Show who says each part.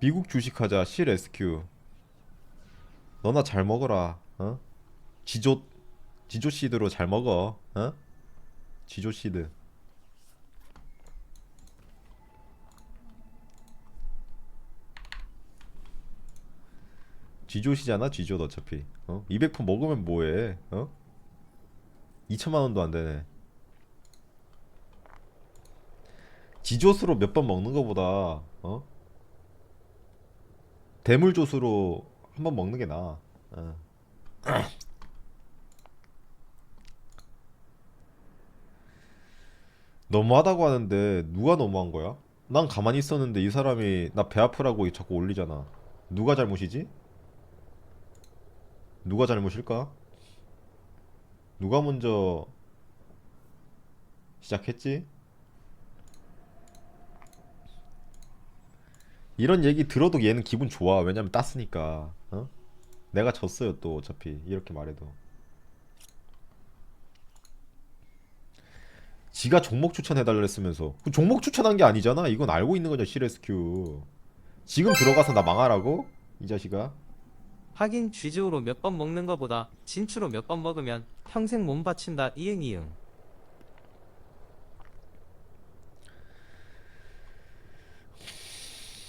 Speaker 1: 미국 주식하자 실 SQ 너나 잘 먹어라 어? 지조 지조 시드로 잘 먹어 어? 지조 시드 지조시잖아 지조 어차피 어? 200% 먹으면 뭐해 어? 2천만 원도 안 되네 지조수로 몇 번 먹는 거보다 어? 대물조수로 한번 먹는 게 나아 어. 너무하다고 하는데 누가 너무한 거야? 난 가만히 있었는데 이 사람이 나 배 아프라고 자꾸 올리잖아 누가 잘못이지? 누가 잘못일까? 누가 먼저 시작했지? 이런 얘기 들어도 얘는 기분 좋아. 왜냐면 땄으니까. 어? 내가 졌어요 또 어차피 이렇게 말해도. 지가 종목 추천해달라 했으면서 그 종목 추천한 게 아니잖아. 이건 알고 있는 거죠 CSQ. 지금 들어가서 나 망하라고? 이 자식아.
Speaker 2: 하긴 쥐즈우로 몇 번 먹는 거보다 진추로 몇 번 먹으면 평생 몸 바친다 이응 이응